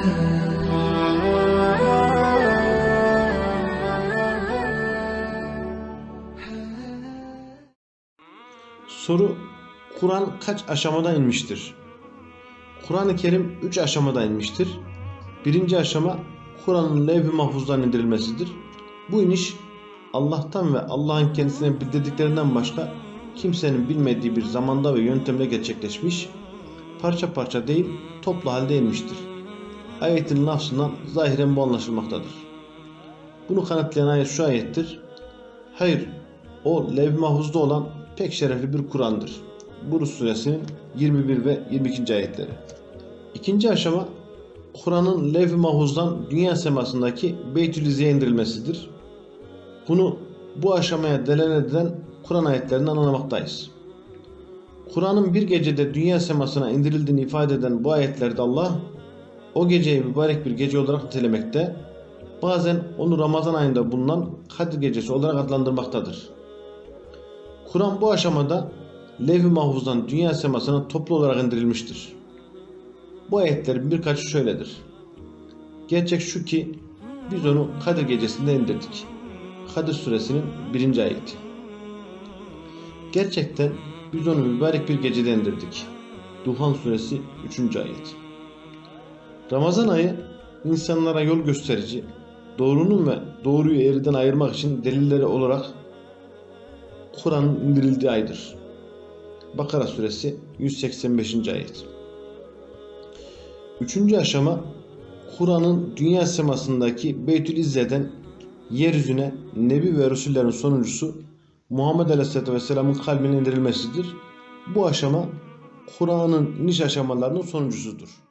Soru Kur'an kaç aşamada inmiştir? Kur'an-ı Kerim 3 aşamada inmiştir. Birinci aşama Kur'an'ın levh-i mahfuzdan indirilmesidir. Bu iniş Allah'tan ve Allah'ın kendisine bildirdiklerinden başka kimsenin bilmediği bir zamanda ve yöntemle gerçekleşmiş, parça parça değil toplu halde inmiştir. Ayetin lafzından zahiren bu anlaşılmaktadır. Bunu kanıtlayan ayet şu ayettir. Hayır, o levh-i mahfuzda olan pek şerefli bir Kur'an'dır. Buruz suresinin 21 ve 22. ayetleri. İkinci aşama Kur'an'ın levh-i mahfuzdan dünya semasındaki Beytül İzze'ye indirilmesidir. Bunu bu aşamaya delalet eden Kur'an ayetlerinden anlamaktayız. Kur'an'ın bir gecede dünya semasına indirildiğini ifade eden bu ayetlerde Allah o geceyi mübarek bir gece olarak nitelemekte, bazen onu Ramazan ayında bulunan Kadir Gecesi olarak adlandırmaktadır. Kur'an bu aşamada levh-i mahfuzdan dünya semasına toplu olarak indirilmiştir. Bu ayetlerin birkaçı şöyledir. Gerçek şu ki biz onu Kadir gecesinde indirdik. Kadir suresinin birinci ayeti. Gerçekten biz onu mübarek bir gecede indirdik. Duhan suresi 3. ayet. Ramazan ayı insanlara yol gösterici, doğrunun ve doğruyu eğriden ayırmak için delilleri olarak Kur'an'ın indirildiği aydır. Bakara suresi 185. ayet. Üçüncü aşama Kur'an'ın dünya semasındaki Beytül İzze'den yeryüzüne Nebi ve Resullerin sonuncusu Muhammed Aleyhisselatü Vesselam'ın kalbine indirilmesidir. Bu aşama Kur'an'ın iniş aşamalarının sonuncusudur.